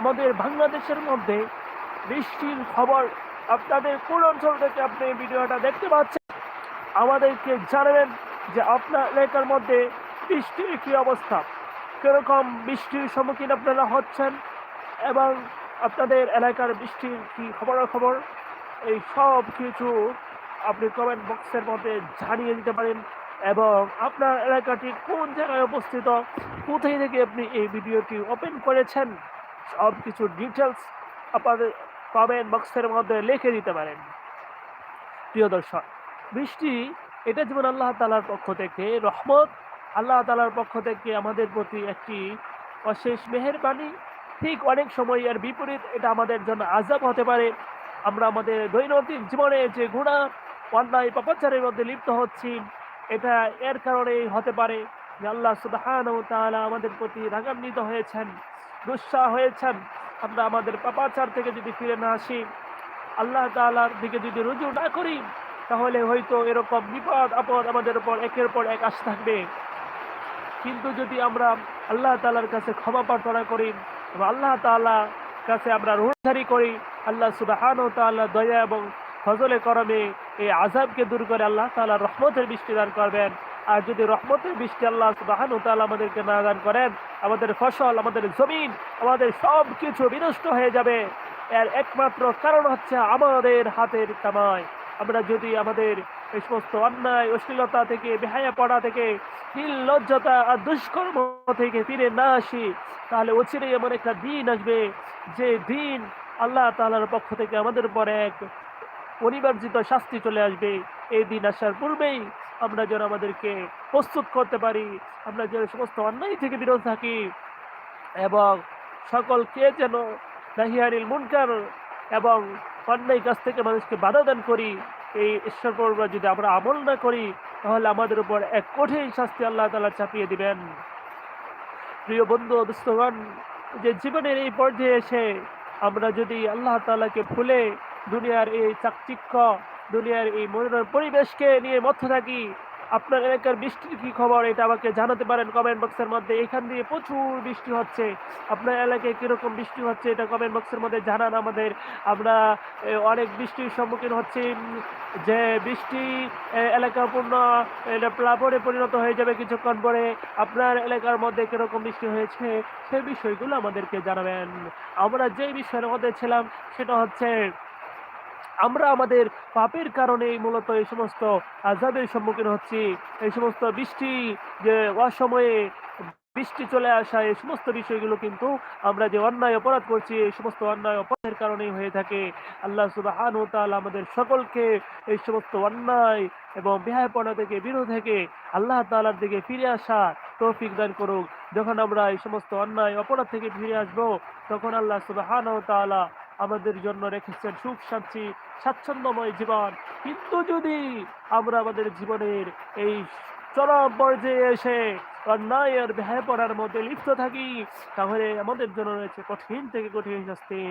আমাদের বাংলাদেশের মধ্যে বৃষ্টির খবর আপনাদের কোন অঞ্চল থেকে আপনি ভিডিওটা দেখতে পাচ্ছেন, আমাদেরকে জানাবেন যে আপনার এলাকার মধ্যে বৃষ্টির কি অবস্থা, কীরকম বৃষ্টির সম্মুখীন আপনারা হচ্ছেন এবং আপনাদের এলাকার বৃষ্টির কি খবরাখবর, এই সব কিছু আপনি কমেন্ট বক্সের মধ্যে জানিয়ে দিতে পারেন এবং আপনার এলাকাটি কোন জায়গায় অবস্থিত, কোথায় থেকে আপনি এই ভিডিওটি ওপেন করেছেন সব কিছু ডিটেলস আপনাদের কমেন্ট বক্সের মধ্যে লিখে দিতে পারেন। প্রিয় দর্শক, বৃষ্টি, এটা যেমন আল্লাহ তালার পক্ষ থেকে, রহমত আল্লাহ তালার পক্ষ থেকে আমাদের প্রতি একটি অশেষ মেহেরবানি। ঠিক অনেক সময় এর বিপরীত এটা আমাদের জন্য আজাব হতে পারে। আমরা আমাদের দৈনন্দিন জীবনে যে গুণা, অন্যায়, পাপাচারের মধ্যে লিপ্ত হচ্ছি, এটা এর কারণেই হতে পারে যে আল্লাহ সুবাহান তাআলা আমাদের প্রতি রাগান্বিত হয়েছেন। গুসা হয়েছেন। আমরা আমাদের পাপাচার থেকে যদি ফিরে না আসি, আল্লাহ তাআলার দিকে যদি রুজু না করি, তাহলে হয়তো এরকম বিপদ, আপদ আমাদের উপর একের পর এক আসতে থাকবে। কিন্তু যদি আমরা আল্লাহ তালার কাছে ক্ষমা প্রার্থনা করি, এবং আল্লাহ তাআলা কাছে আমরা রোজারি করি, আল্লাহ সুবাহান তাআলা দয়া এবং ফজলে করমে এই আজাবকে দূর করে আল্লাহ তালা রহমতের বৃষ্টি দান করবেন। আর যদি রহমতের বৃষ্টি আল্লাহ সুবাহান আমাদেরকে না দান করেন, আমাদের ফসল, আমাদের জমিন, আমাদের সব কিছু বিনষ্ট হয়ে যাবে। এর একমাত্র কারণ হচ্ছে আমাদের হাতের কামাই। আমরা যদি আমাদের এই সমস্ত অন্যায়, অশ্লীলতা থেকে, বেহায়া পড়া থেকে নির্লজ্জতা আর দুষ্কর্ম থেকে ফিরে না আসি, তাহলে অচিরেই এমন একটা দিন আসবে যে দিন আল্লাহ তাআলার পক্ষ থেকে আমাদের উপর এক অনিবার্জিত শাস্তি চলে আসবে। এই দিন আসার পূর্বেই আমরা যেন আমাদেরকে প্রস্তুত করতে পারি। আমরা যেন সমস্ত অন্যায় থেকে বিরত থাকি এবং সকলকে যেন নাহিয়ারিল মুনকার এবং অন্যায় কাছ থেকে মানুষকে বাধা দান করি। এই ঈশ্বর পর্ব যদি আমরা আমল না করি, তাহলে আমাদের উপর এক কঠিন শাস্তি আল্লাহ তালা চাপিয়ে দিবেন। প্রিয় বন্ধু দুস্থগণ যে জীবনের এই পর্যায়ে এসে আমরা যদি আল্লাহ তাআলাকে ভুলে দুনিয়ার এই চাকচিক্য দুনিয়ার এই মনোরম পরিবেশকে নিয়ে মধ্য থাকি। আপনার এলাকার বৃষ্টির কি খবর? এটা আমাকে জানাতে পারেন কমেন্ট বক্সের মধ্যে। এখান দিয়ে প্রচুর বৃষ্টি হচ্ছে। আপনার এলাকায় কীরকম বৃষ্টি হচ্ছে এটা কমেন্ট বক্সের মধ্যে জানান আমাদের। আমরা অনেক বৃষ্টির সম্মুখীন হচ্ছি। যে বৃষ্টি এ, এলাকা পূর্ণ এটা প্লাবনে পরিণত হয়ে যাবে কিছুক্ষণ পরে। আপনার এলাকার মধ্যে কীরকম বৃষ্টি হয়েছে সেই বিষয়গুলো আমাদেরকে জানাবেন। আমরা যে বিষয়ের মধ্যে ছিলাম সেটা হচ্ছে আমরা আমাদের পাপের কারণে মূলত এই সমস্ত আজাবের সম্মুখীন হচ্ছি। এই সমস্ত বৃষ্টি যে অসময়ে বৃষ্টি চলে আসা, এই সমস্ত বিষয়গুলো কিন্তু আমরা যে অন্যায় অপরাধ করছি, এই সমস্ত অন্যায় অপরাধের কারণেই হয়ে থাকে। আল্লাহ সুবাহান ও তাআলা আমাদের সকলকে এই সমস্ত অন্যায় এবং বেহায়পনা থেকে, বিরোধ থেকে, আল্লাহ তালার দিকে ফিরে আসা তৌফিক দান করুক। যখন আমরা এই সমস্ত অন্যায় অপরাধ থেকে ফিরে আসব, তখন আল্লাহ সুবাহান ও তাআলা আমাদের জন্য রেখেছেন সুখ, শান্তি, স্বাচ্ছন্দ্যময় জীবন। কিন্তু যদি আমরা আমাদের জীবনের এই চরম পর্যায়ে এসে অন্যায়ের পড়ার মধ্যে লিপ্ত থাকি, তাহলে আমাদের জন্য রয়েছে কঠিন থেকে কঠিন শাস্তি।